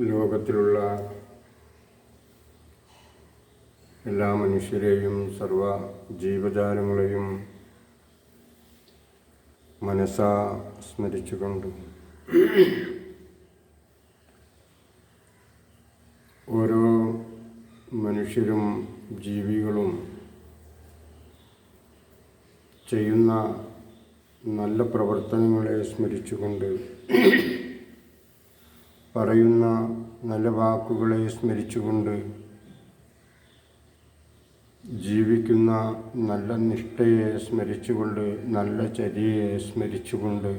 ലോകത്തിലുള്ള എല്ലാ മനുഷ്യരെയും സർവ ജീവജാലങ്ങളെയും മനസ്സാ സ്മരിച്ചുകൊണ്ട് ഓരോ മനുഷ്യരും ജീവികളും ചെയ്യുന്ന നല്ല പ്രവർത്തനങ്ങളെ സ്മരിച്ചുകൊണ്ട് പറയുന്ന നല്ല വാക്കുകളെ സ്മരിച്ചുകൊണ്ട് ജീവിക്കുന്ന നല്ല നിഷ്ഠയെ സ്മരിച്ചുകൊണ്ട് നല്ല ചര്യയെ സ്മരിച്ചുകൊണ്ട്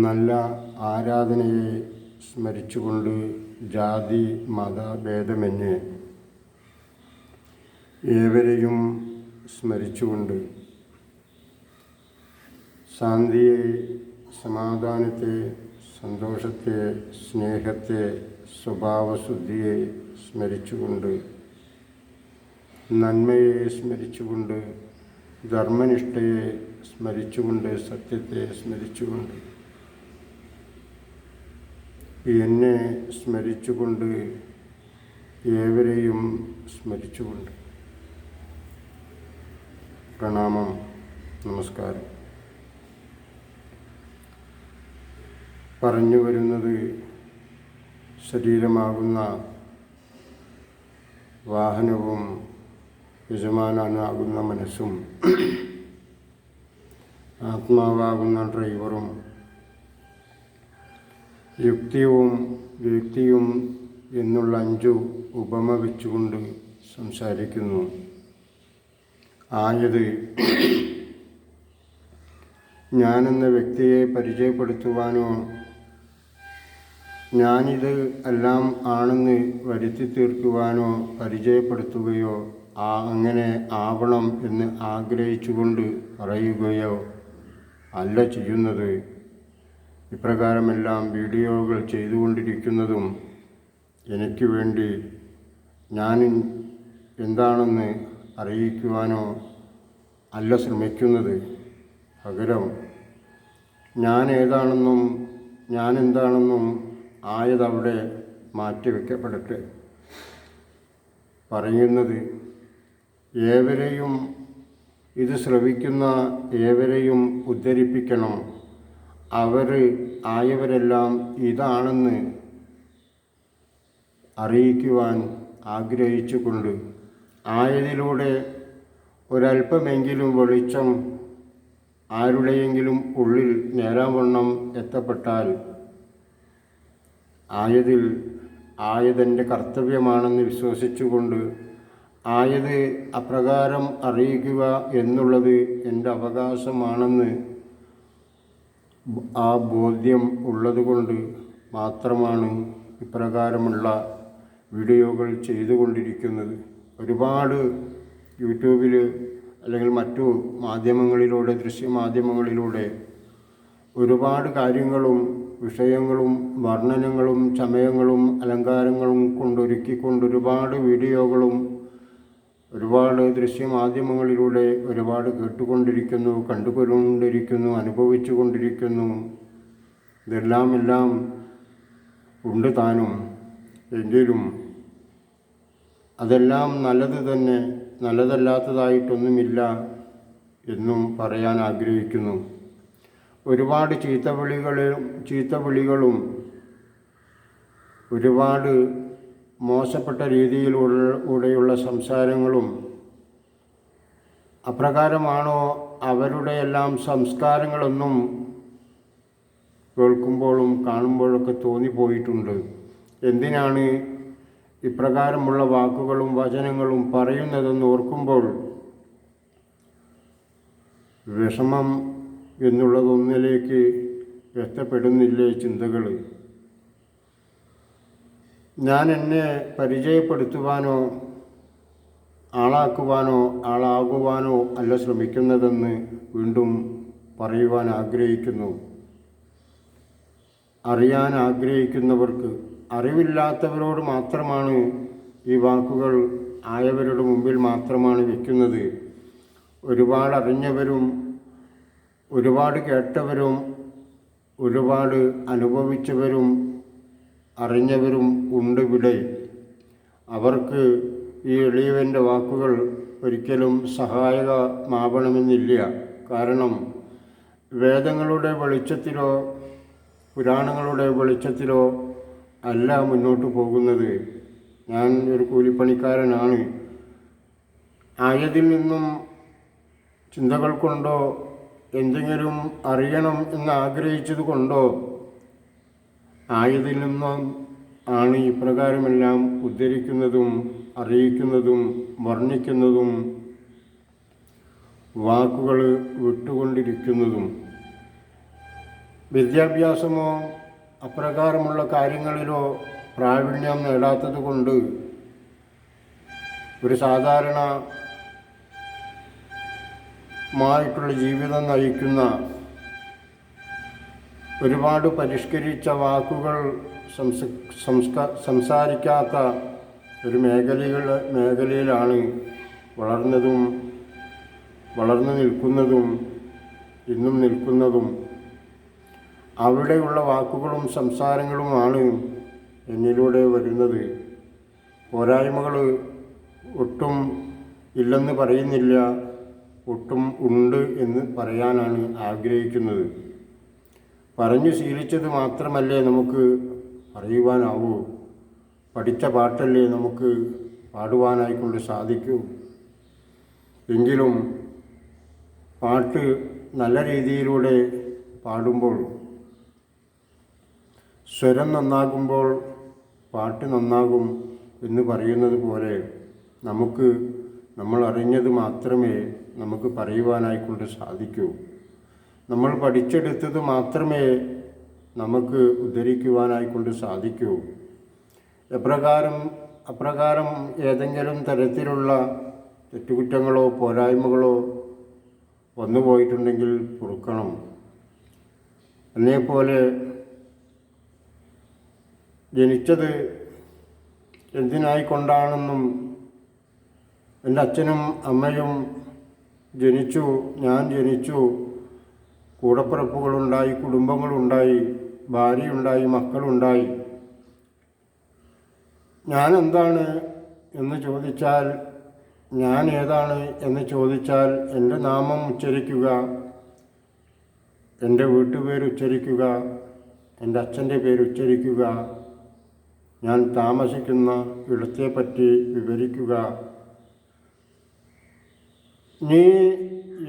നല്ല ആരാധനയെ സ്മരിച്ചുകൊണ്ട് ജാതി മത മതഭേദമന്യേ ഏവരെയും സ്മരിച്ചുകൊണ്ട് ശാന്തിയെ സമാധാനത്തെ സന്തോഷത്തെ സ്നേഹത്തെ സ്വഭാവശുദ്ധിയെ സ്മരിച്ചുകൊണ്ട് നന്മയെ സ്മരിച്ചുകൊണ്ട് ധർമ്മനിഷ്ഠയെ സ്മരിച്ചുകൊണ്ട് സത്യത്തെ സ്മരിച്ചുകൊണ്ട് എന്നെ സ്മരിച്ചുകൊണ്ട് ഏവരെയും സ്മരിച്ചുകൊണ്ട്. പ്രണാമം. നമസ്കാരം. പറഞ്ഞു വരുന്നത് ശരീരമാകുന്ന വാഹനവും യജമാനാകുന്ന മനസ്സും ആത്മാവാകുന്ന ഡ്രൈവറും യുക്തിയും വ്യക്തിയും എന്നുള്ള അഞ്ചു ഉപമ വെച്ചുകൊണ്ട് സംസാരിക്കുന്നു. ആയത് ഞാനെന്ന വ്യക്തിയെ പരിചയപ്പെടുത്തുവാനോ ഞാനിത് എല്ലാം ആണെന്ന് വരുത്തി തീർക്കുവാനോ പരിചയപ്പെടുത്തുകയോ ആ അങ്ങനെ ആവണം എന്ന് ആഗ്രഹിച്ചുകൊണ്ട് പറയുകയോ അല്ല ചെയ്യുന്നത്. ഇപ്രകാരമെല്ലാം വീഡിയോകൾ ചെയ്തുകൊണ്ടിരിക്കുന്നതും എനിക്ക് വേണ്ടി ഞാൻ എന്താണെന്ന് അറിയിക്കുവാനോ അല്ല ശ്രമിക്കുന്നത്. പകരം ഞാൻ ഏതാണെന്നും ഞാൻ എന്താണെന്നും ആയതവിടെ മാറ്റിവെക്കപ്പെടട്ടെ പറയുന്നത് ഏവരെയും ഇത് ശ്രവിക്കുന്ന ഏവരെയും ഉദ്ധരിപ്പിക്കണം. അവർ ആയവരെല്ലാം ഇതാണെന്ന് അറിയിക്കുവാൻ ആഗ്രഹിച്ചുകൊണ്ട് ആയതിലൂടെ ഒരല്പമെങ്കിലും വെളിച്ചം ആരുടെയെങ്കിലും ഉള്ളിൽ നേരാവണ്ണം എത്തപ്പെട്ടാൽ ആയതിൽ ആയതെന്റെ കർത്തവ്യമാണെന്ന് വിശ്വസിച്ചുകൊണ്ട് ആയത് അപ്രകാരം അറിയിക്കുക എന്നുള്ളത് എന്റെ അവകാശമാണെന്ന് ആ ബോധ്യം ഉള്ളതുകൊണ്ട് മാത്രമാണ് ഇപ്രകാരമുള്ള വീഡിയോകൾ ചെയ്തുകൊണ്ടിരിക്കുന്നത്. ഒരുപാട് യൂട്യൂബിൽ അല്ലെങ്കിൽ മറ്റു മാധ്യമങ്ങളിലൂടെ ദൃശ്യമാധ്യമങ്ങളിലൂടെ ഒരുപാട് കാര്യങ്ങളും വിഷയങ്ങളും വർണനങ്ങളും ചമയങ്ങളും അലങ്കാരങ്ങളും കൊണ്ടൊരുക്കിക്കൊണ്ട് ഒരുപാട് വീഡിയോകളും ഒരുപാട് ദൃശ്യമാധ്യമങ്ങളിലൂടെ ഒരുപാട് കേട്ടുകൊണ്ടിരിക്കുന്നു കണ്ടുകൊണ്ടിരിക്കുന്നു അനുഭവിച്ചു കൊണ്ടിരിക്കുന്നു ഇതെല്ലാം എല്ലാം ഉണ്ട് താനും. എങ്കിലും അതെല്ലാം നല്ലത് തന്നെ നല്ലതല്ലാത്തതായിട്ടൊന്നുമില്ല എന്നും പറയാൻ ആഗ്രഹിക്കുന്നു. ഒരുപാട് ചീത്തവിളികളും ചീത്തവിളികളും ഒരുപാട് മോശപ്പെട്ട രീതിയിലൂടെയുള്ള സംസാരങ്ങളും അപ്രകാരമാണോ അവരുടെ എല്ലാം സംസ്കാരങ്ങളൊന്നും കേൾക്കുമ്പോഴും കാണുമ്പോഴൊക്കെ തോന്നിപ്പോയിട്ടുണ്ട്. എന്തിനാണ് ഇപ്രകാരമുള്ള വാക്കുകളും വചനങ്ങളും പറയുന്നതെന്ന് ഓർക്കുമ്പോൾ വിഷമം എന്നുള്ളതൊന്നിലേക്ക് എത്തപ്പെടുന്നില്ലേ ചിന്തകൾ ഞാൻ എന്നെ പരിചയപ്പെടുത്തുവാനോ ആളാക്കുവാനോ ആളാകുവാനോ അല്ല ശ്രമിക്കുന്നതെന്ന് വീണ്ടും പറയുവാൻ ആഗ്രഹിക്കുന്നു. അറിയാൻ ആഗ്രഹിക്കുന്നവർക്ക് അറിവില്ലാത്തവരോട് മാത്രമാണ് ഈ വാക്കുകൾ ആയവരുടെ മുമ്പിൽ മാത്രമാണ് വയ്ക്കുന്നത് ഒരുപാട് അറിഞ്ഞവരും ഒരുപാട് കേട്ടവരും ഒരുപാട് അനുഭവിച്ചവരും അറിഞ്ഞവരും ഉണ്ട് ഇവിടെ. അവർക്ക് ഈ എളിയവന്റെ വാക്കുകൾ ഒരിക്കലും സഹായകമാവണമെന്നില്ല. കാരണം വേദങ്ങളുടെ വെളിച്ചത്തിലോ പുരാണങ്ങളുടെ വെളിച്ചത്തിലോ അല്ല മുന്നോട്ട് പോകുന്നത്. ഞാൻ ഒരു കൂലിപ്പണിക്കാരനാണ്. ആയതിൽ നിന്നും ചിന്തകൾ കൊണ്ടോ എന്തെങ്കിലും അറിയണം എന്നാഗ്രഹിച്ചത് കൊണ്ടോ? ആയതിൽ നിന്നും ആണ് ഇപ്രകാരമെല്ലാം ഉദ്ധരിക്കുന്നതും അറിയിക്കുന്നതും വർണിക്കുന്നതും വാക്കുകൾ വിട്ടുകൊണ്ടിരിക്കുന്നതും. വിദ്യാഭ്യാസമോ അപ്രകാരമുള്ള കാര്യങ്ങളിലോ പ്രാവീണ്യം നേടാത്തത് കൊണ്ട് ഒരു സാധാരണ മായിട്ടുള്ള ജീവിതം നയിക്കുന്ന ഒരുപാട് പരിഷ്കരിച്ച വാക്കുകൾ സംസാരിക്കാത്ത ഒരു മേഖലകൾ മേഖലയിലാണ് വളർന്നതും വളർന്നു നിൽക്കുന്നതും ഇന്നും നിൽക്കുന്നതും. അവിടെയുള്ള വാക്കുകളും സംസാരങ്ങളുമാണ് എന്നിലൂടെ വരുന്നത്. പോരായ്മകൾ ഒട്ടും ഇല്ലെന്ന് പറയുന്നില്ല. ഒട്ടും ഉണ്ട് എന്ന് പറയാനാണ് ആഗ്രഹിക്കുന്നത്. പറഞ്ഞു ശീലിച്ചത് മാത്രമല്ലേ നമുക്ക് അറിയുവാനാവൂ പഠിച്ച പാട്ടല്ലേ നമുക്ക് പാടുവാനായിക്കൊണ്ട് സാധിക്കൂ? എങ്കിലും പാട്ട് നല്ല രീതിയിലൂടെ പാടുമ്പോൾ സ്വരം നന്നാകുമ്പോൾ പാട്ട് നന്നാകും എന്ന് പറയുന്നത് പോലെ നമുക്ക് നമ്മൾ അറിഞ്ഞത് മാത്രമേ നമുക്ക് പറയുവാനായിക്കൊണ്ട് സാധിക്കൂ. നമ്മൾ പഠിച്ചെടുത്തത് മാത്രമേ നമുക്ക് ഉദ്ധരിക്കുവാനായിക്കൊണ്ട് സാധിക്കൂ. എപ്രകാരം അപ്രകാരം ഏതെങ്കിലും തരത്തിലുള്ള തെറ്റുകുറ്റങ്ങളോ പോരായ്മകളോ വന്നു പോയിട്ടുണ്ടെങ്കിൽ പൊറുക്കണം. എന്നേപോലെ ജനിച്ചത് എന്തിനായിക്കൊണ്ടാണെന്നും എന്റെ അച്ഛനും അമ്മയും ജനിച്ചു ഞാൻ ജനിച്ചു. കൂടപ്പിറപ്പുകളുണ്ടായി കുടുംബങ്ങളുണ്ടായി ഭാര്യയുണ്ടായി മക്കളുണ്ടായി. ഞാൻ എന്താണ് എന്ന് ചോദിച്ചാൽ ഞാൻ ഏതാണ് എന്ന് ചോദിച്ചാൽ എന്റെ നാമം ഉച്ചരിക്കുക എന്റെ വീട്ടുപേര് ഉച്ചരിക്കുക എന്റെ അച്ഛന്റെ പേര് ഉച്ചരിക്കുക ഞാൻ താമസിക്കുന്ന ഇടത്തെപ്പറ്റി വിവരിക്കുക. നീ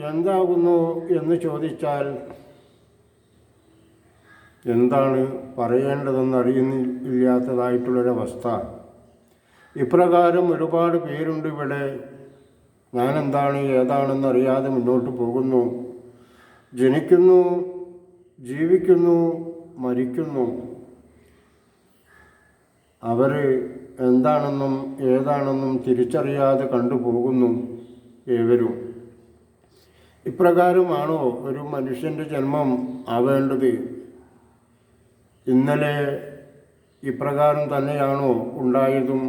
എന്താകുന്നു എന്ന് ചോദിച്ചാൽ എന്താണ് പറയേണ്ടതെന്ന് അറിയുന്നില്ലാത്തതായിട്ടുള്ളൊരവസ്ഥ. ഇപ്രകാരം ഒരുപാട് പേരുണ്ട് ഇവിടെ. ഞാൻ എന്താണ് ഏതാണെന്ന് അറിയാതെ മുന്നോട്ട് പോകുന്നു. ജനിക്കുന്നു ജീവിക്കുന്നു മരിക്കുന്നു. അവർ എന്താണെന്നും ഏതാണെന്നും തിരിച്ചറിയാതെ കണ്ടുപോകുന്നു ഏവരും. ഇപ്രകാരമാണോ ഒരു മനുഷ്യന്റെ ജന്മം ആവേണ്ടത്? ഇന്നലെ ഇപ്രകാരം തന്നെയാണോ ഉണ്ടായതും?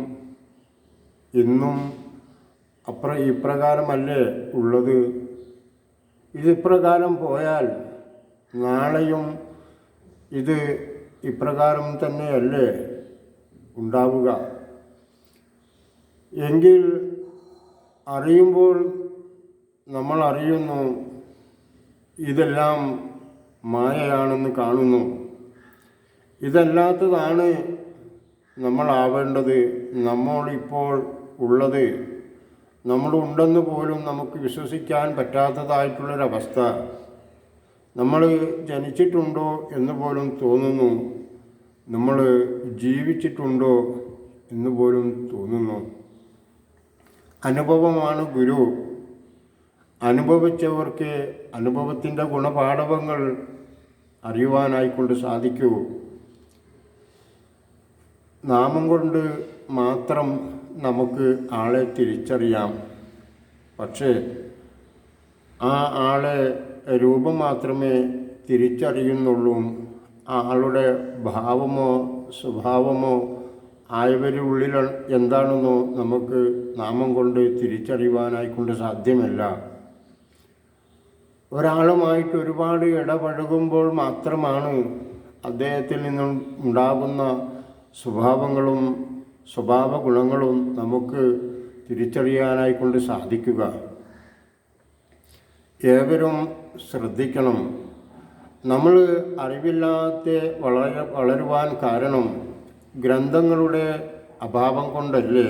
ഇന്നും അപ്ര ഇപ്രകാരമല്ലേ ഉള്ളത്? ഇതിപ്രകാരം പോയാൽ നാളെയും ഇത് ഇപ്രകാരം തന്നെയല്ലേ ഉണ്ടാവുക? എങ്കിൽ അറിയുമ്പോൾ നമ്മൾ അറിയുന്നു ഇതെല്ലാം മായയാണെന്ന് കാണുന്നു. ഇതല്ലാത്തതാണ് നമ്മളാവേണ്ടത് നമ്മളിപ്പോൾ ഉള്ളത്. നമ്മളുണ്ടെന്ന് പോലും നമുക്ക് വിശ്വസിക്കാൻ പറ്റാത്തതായിട്ടുള്ളൊരവസ്ഥ. നമ്മൾ ജനിച്ചിട്ടുണ്ടോ എന്ന് പോലും തോന്നുന്നു. നമ്മൾ ജീവിച്ചിട്ടുണ്ടോ എന്ന് പോലും തോന്നുന്നു. അനുഭവമാണ് ഗുരു. അനുഭവിച്ചവർക്ക് അനുഭവത്തിന്റെ ഗുണപാഠവങ്ങൾ അറിയുവാനായിക്കൊണ്ട് സാധിക്കൂ. നാമം കൊണ്ട് മാത്രം നമുക്ക് ആളെ തിരിച്ചറിയാം. പക്ഷേ ആ ആളെ രൂപം മാത്രമേ തിരിച്ചറിയുന്നുള്ളൂ. ആളുടെ ഭാവമോ സ്വഭാവമോ ആയവരുള്ളിൽ എന്താണെന്നോ നമുക്ക് നാമം കൊണ്ട് തിരിച്ചറിയുവാനായിക്കൊണ്ട് സാധ്യമല്ല. ഒരാളുമായിട്ട് ഒരുപാട് ഇടപഴകുമ്പോൾ മാത്രമാണ് അദ്ദേഹത്തിൽ നിന്നും ഉണ്ടാകുന്ന സ്വഭാവങ്ങളും സ്വഭാവ ഗുണങ്ങളും നമുക്ക് തിരിച്ചറിയാനായിക്കൊണ്ട് സാധിക്കുക. ഏവരും ശ്രദ്ധിക്കണം. നമ്മൾ അറിവില്ലാതെ വളര വളരുവാൻ കാരണം ഗ്രന്ഥങ്ങളുടെ അഭാവം കൊണ്ടല്ലേ?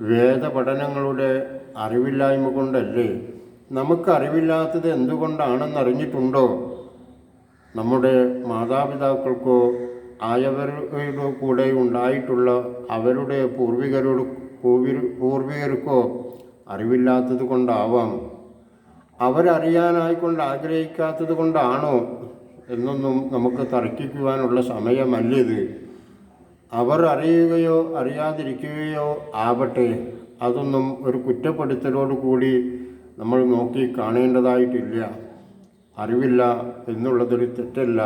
വേദപഠനങ്ങളുടെ അറിവില്ലായ്മ കൊണ്ടല്ലേ? നമുക്ക് അറിവില്ലാത്തത് എന്തുകൊണ്ടാണെന്നറിഞ്ഞിട്ടുണ്ടോ? നമ്മുടെ മാതാപിതാക്കൾക്കോ ആയവരുടെ കൂടെ ഉണ്ടായിട്ടുള്ള അവരുടെ പൂർവികരോട് പൂർവി- പൂർവികർക്കോ അറിവില്ലാത്തത് കൊണ്ടാവാം. അവരറിയാനായിക്കൊണ്ട് ആഗ്രഹിക്കാത്തത് കൊണ്ടാണോ എന്നൊന്നും നമുക്ക് തർക്കിക്കുവാനുള്ള സമയമല്ലിത്. അവർ അറിയുകയോ അറിയാതിരിക്കുകയോ ആവട്ടെ അതൊന്നും ഒരു കുറ്റപ്പെടുത്തലോട് കൂടി നമ്മൾ നോക്കി കാണേണ്ടതായിട്ടില്ല. അറിവില്ല എന്നുള്ളതൊരു തെറ്റല്ല.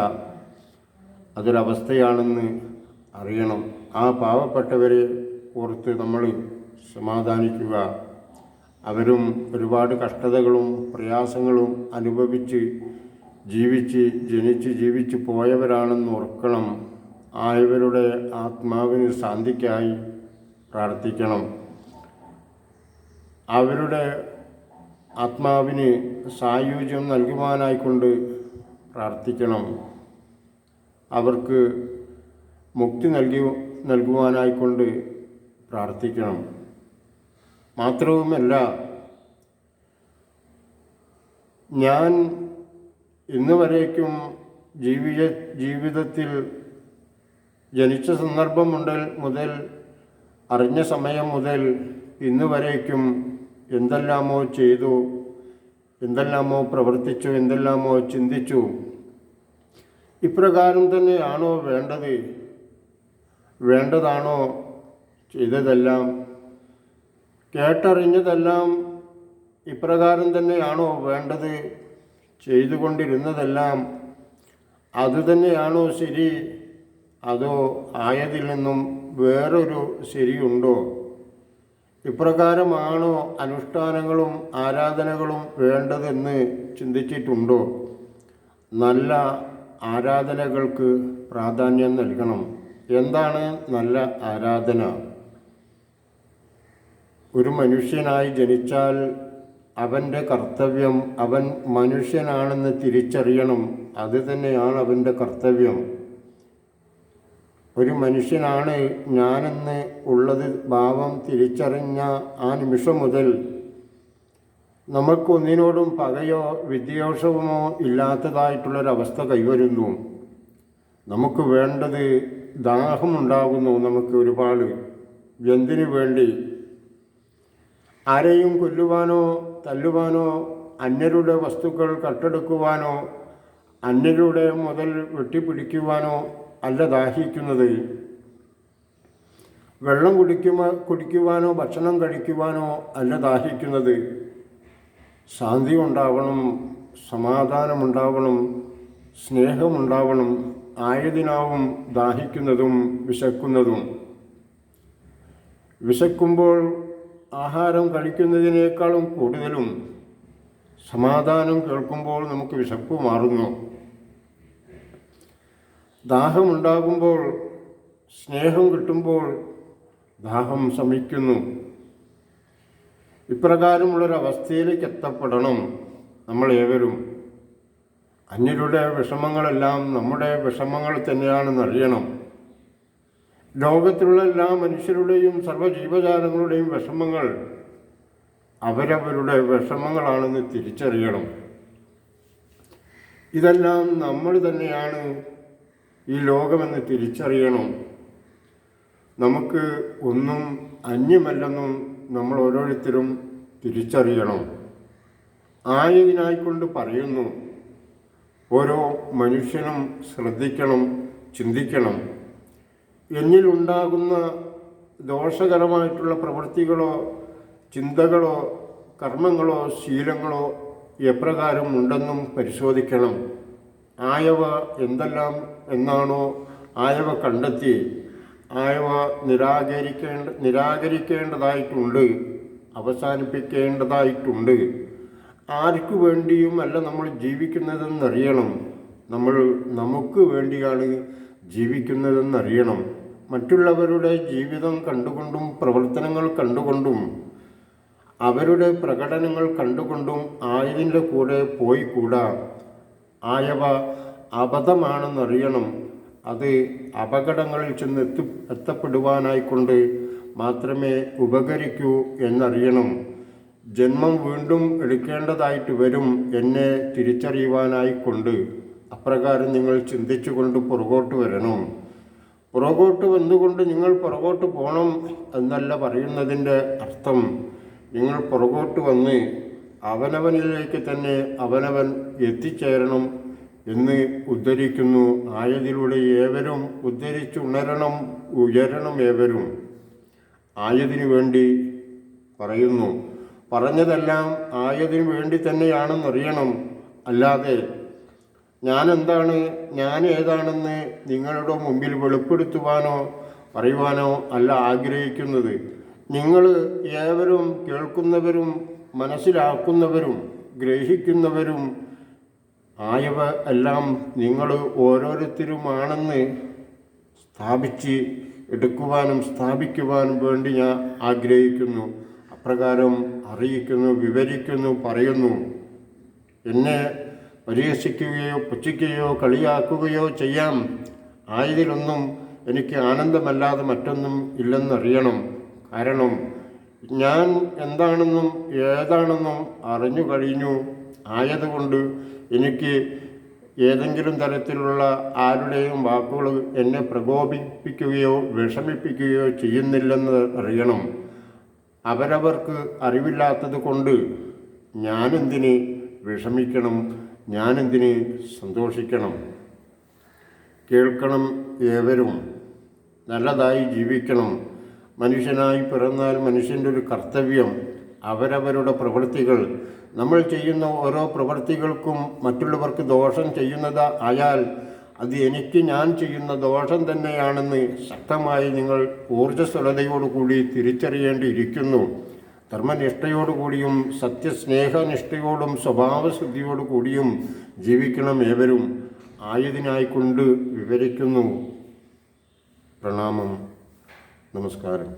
അതൊരവസ്ഥയാണെന്ന് അറിയണം. ആ പാവപ്പെട്ടവരെ ഓർത്ത് നമ്മൾ സമാധാനിക്കുക. അവരും ഒരുപാട് കഷ്ടതകളും പ്രയാസങ്ങളും അനുഭവിച്ച് ജീവിച്ച് ജനിച്ച് ജീവിച്ച് പോയവരാണെന്ന് ഓർക്കണം. ആയവരുടെ ആത്മാവിന് ശാന്തിക്കായി പ്രാർത്ഥിക്കണം. അവരുടെ ആത്മാവിന് സായുജ്യം നൽകുവാനായിക്കൊണ്ട് പ്രാർത്ഥിക്കണം. അവർക്ക് മുക്തി നൽകി നൽകുവാനായിക്കൊണ്ട് പ്രാർത്ഥിക്കണം. മാത്രവുമല്ല ഞാൻ ഇന്ന് വരേക്കും ജീവിത ജീവിതത്തിൽ ജനിച്ച സന്ദർഭം മുതൽ മുതൽ അറിഞ്ഞ സമയം മുതൽ ഇന്ന് വരേക്കും എന്തെല്ലാമോ ചെയ്തു എന്തെല്ലാമോ പ്രവർത്തിച്ചു എന്തെല്ലാമോ ചിന്തിച്ചു. ഇപ്രകാരം തന്നെയാണോ വേണ്ടത്? വേണ്ടതാണോ ചെയ്തതെല്ലാം? കേട്ടറിഞ്ഞതെല്ലാം ഇപ്രകാരം തന്നെയാണോ വേണ്ടത്? ചെയ്തുകൊണ്ടിരുന്നതെല്ലാം അതുതന്നെയാണോ ശരി? അതോ ആയതിൽ നിന്നും വേറൊരു ശരിയുണ്ടോ? ഇപ്രകാരമാണോ അനുഷ്ഠാനങ്ങളും ആരാധനകളും വേണ്ടതെന്ന് ചിന്തിച്ചിട്ടുണ്ടോ? നല്ല ആരാധനകൾക്ക് പ്രാധാന്യം നൽകണം. എന്താണ് നല്ല ആരാധന? ഒരു മനുഷ്യനായി ജനിച്ചാൽ അവന്റെ കർത്തവ്യം അവൻ മനുഷ്യനാണെന്ന് തിരിച്ചറിയണം. അത് തന്നെയാണ് അവന്റെ കർത്തവ്യം. ഒരു മനുഷ്യനാണ് ഞാനെന്ന് ഉള്ളത് ഭാവം തിരിച്ചറിഞ്ഞ ആ നിമിഷം മുതൽ നമുക്കൊന്നിനോടും പകയോ വിദ്വേഷവുമോ ഇല്ലാത്തതായിട്ടുള്ളൊരവസ്ഥ കൈവരുന്നു. നമുക്ക് വേണ്ടത് ദാഹമുണ്ടാകുന്നു നമുക്ക് ഒരുപാട്. എന്തിനു വേണ്ടി? ആരെയും കൊല്ലുവാനോ തല്ലുവാനോ അന്യരുടെ വസ്തുക്കൾ കട്ടെടുക്കുവാനോ അന്യരുടെ മുതൽ വെട്ടിപ്പിടിക്കുവാനോ അല്ല ദാഹിക്കുന്നത്. വെള്ളം കുടിക്കുമ കുടിക്കുവാനോ ഭക്ഷണം കഴിക്കുവാനോ അല്ല ദാഹിക്കുന്നത്. ശാന്തി ഉണ്ടാവണം സമാധാനമുണ്ടാവണം സ്നേഹമുണ്ടാവണം ആയതിനാവും ദാഹിക്കുന്നതും വിശക്കുന്നതും. വിശക്കുമ്പോൾ ആഹാരം കഴിക്കുന്നതിനേക്കാളും കൂടുതലും സമാധാനം കേൾക്കുമ്പോൾ നമുക്ക് വിശപ്പ് മാറുന്നു. ദാഹമുണ്ടാകുമ്പോൾ സ്നേഹം കിട്ടുമ്പോൾ ദാഹം ശമിക്കുന്നു. ഇപ്രകാരമുള്ളൊരവസ്ഥയിലേക്ക് എത്തപ്പെടണം നമ്മൾ ഏവരും അന്യരുടെ വിഷമങ്ങളെല്ലാം നമ്മുടെ വിഷമങ്ങൾ തന്നെയാണെന്ന് അറിയണം. ലോകത്തിലുള്ള എല്ലാ മനുഷ്യരുടെയും സർവജീവജാലങ്ങളുടെയും വിഷമങ്ങൾ അവരവരുടെ വിഷമങ്ങളാണെന്ന് തിരിച്ചറിയണം. ഇതെല്ലാം നമ്മൾ തന്നെയാണ് ഈ ലോകമെന്ന് തിരിച്ചറിയണം. നമുക്ക് ഒന്നും അന്യമല്ലെന്നും നമ്മൾ ഓരോരുത്തരും തിരിച്ചറിയണം. ആയതിനായിക്കൊണ്ട് പറയുന്നു ഓരോ മനുഷ്യനും ശ്രദ്ധിക്കണം ചിന്തിക്കണം. എന്നിലുണ്ടാകുന്ന ദോഷകരമായിട്ടുള്ള പ്രവൃത്തികളോ ചിന്തകളോ കർമ്മങ്ങളോ ശീലങ്ങളോ എപ്രകാരം ഉണ്ടെന്നും പരിശോധിക്കണം. ആയവ എന്തെല്ലാം എന്നാണോ ആയവ കണ്ടെത്തി ആയവ നിരാകരിക്കേണ്ട നിരാകരിക്കേണ്ടതായിട്ടുണ്ട് അവസാനിപ്പിക്കേണ്ടതായിട്ടുണ്ട്. ആർക്കു വേണ്ടിയും അല്ല നമ്മൾ ജീവിക്കുന്നതെന്നറിയണം. നമ്മൾ നമുക്ക് വേണ്ടിയാണ് ജീവിക്കുന്നതെന്നറിയണം. മറ്റുള്ളവരുടെ ജീവിതം കണ്ടുകൊണ്ടും പ്രവർത്തനങ്ങൾ കണ്ടുകൊണ്ടും അവരുടെ പ്രകടനങ്ങൾ കണ്ടുകൊണ്ടും ആയതിന്റെ കൂടെ പോയി കൂടാ ആയവ അബദ്ധമാണെന്നറിയണം. അത് അപകടങ്ങളിൽ ചെന്ന് എത്തി എത്തപ്പെടുവാനായിക്കൊണ്ട് മാത്രമേ ഉപകരിക്കൂ എന്നറിയണം. ജന്മം വീണ്ടും എടുക്കേണ്ടതായിട്ട് വരും എന്നെ തിരിച്ചറിയുവാനായിക്കൊണ്ട് അപ്രകാരം നിങ്ങൾ ചിന്തിച്ചുകൊണ്ട് പുറകോട്ട് വരണം. പുറകോട്ട് വന്നുകൊണ്ട് നിങ്ങൾ പുറകോട്ട് പോകണം എന്നല്ല പറയുന്നതിന്റെ അർത്ഥം. നിങ്ങൾ പുറകോട്ട് വന്ന് അവനവനിലേക്ക് തന്നെ അവനവൻ എത്തിച്ചേരണം എന്ന് ഉദ്ധരിക്കുന്നു. ആയതിലൂടെ ഏവരും ഉദ്ധരിച്ചുണരണം ഉയരണം ഏവരും. ആയതിനു വേണ്ടി പറയുന്നു. പറഞ്ഞതെല്ലാം ആയതിനു വേണ്ടി തന്നെയാണെന്നറിയണം. അല്ലാതെ ഞാൻ എന്താണ് ഞാൻ ഏതാണെന്ന് നിങ്ങളുടെ മുമ്പിൽ വെളിപ്പെടുത്തുവാനോ പറയുവാനോ അല്ല ആഗ്രഹിക്കുന്നത്. നിങ്ങൾ ഏവരും കേൾക്കുന്നവരും മനസ്സിലാക്കുന്നവരും ഗ്രഹിക്കുന്നവരും ആയവ എല്ലാം നിങ്ങൾ ഓരോരുത്തരുമാണെന്ന് സ്ഥാപിച്ച് എടുക്കുവാനും സ്ഥാപിക്കുവാനും വേണ്ടി ഞാൻ ആഗ്രഹിക്കുന്നു. അപ്രകാരം അറിയിക്കുന്നു വിവരിക്കുന്നു പറയുന്നു. എന്നെ പരിഹസിക്കുകയോ പുച്ഛിക്കുകയോ കളിയാക്കുകയോ ചെയ്യാം. ആയതിലൊന്നും എനിക്ക് ആനന്ദമല്ലാതെ മറ്റൊന്നും ഇല്ലെന്നറിയണം. കാരണം ഞാൻ എന്താണെന്നും ഏതാണെന്നും അറിഞ്ഞു കഴിഞ്ഞു. ആയതുകൊണ്ട് എനിക്ക് ഏതെങ്കിലും തരത്തിലുള്ള ആരുടെയും വാക്കുകൾ എന്നെ പ്രകോപിപ്പിക്കുകയോ വിഷമിപ്പിക്കുകയോ ചെയ്യുന്നില്ലെന്ന് അറിയണം. അവരവർക്ക് അറിവില്ലാത്തത് കൊണ്ട് ഞാനെന്തിന് വിഷമിക്കണം? ഞാനെന്തിന് സന്തോഷിക്കണം? കേൾക്കണം ഏവരും. നല്ലതായി ജീവിക്കണം. മനുഷ്യനായി പിറന്നാൽ മനുഷ്യന്റെ ഒരു കർത്തവ്യം അവരവരുടെ പ്രവൃത്തികൾ. നമ്മൾ ചെയ്യുന്ന ഓരോ പ്രവൃത്തികൾക്കും മറ്റുള്ളവർക്ക് ദോഷം ചെയ്യുന്നത് ആയാൽ അത് എനിക്ക് ഞാൻ ചെയ്യുന്ന ദോഷം തന്നെയാണെന്ന് ശക്തമായി നിങ്ങൾ ഊർജസ്വലതയോടുകൂടി തിരിച്ചറിയേണ്ടിയിരിക്കുന്നു. ധർമ്മനിഷ്ഠയോടുകൂടിയും സത്യസ്നേഹനിഷ്ഠയോടും സ്വഭാവശുദ്ധിയോടുകൂടിയും ജീവിക്കണം ഏവരും. ആയതിനായിക്കൊണ്ട് വിവരിക്കുന്നു. പ്രണാമം. നമസ്കാരം.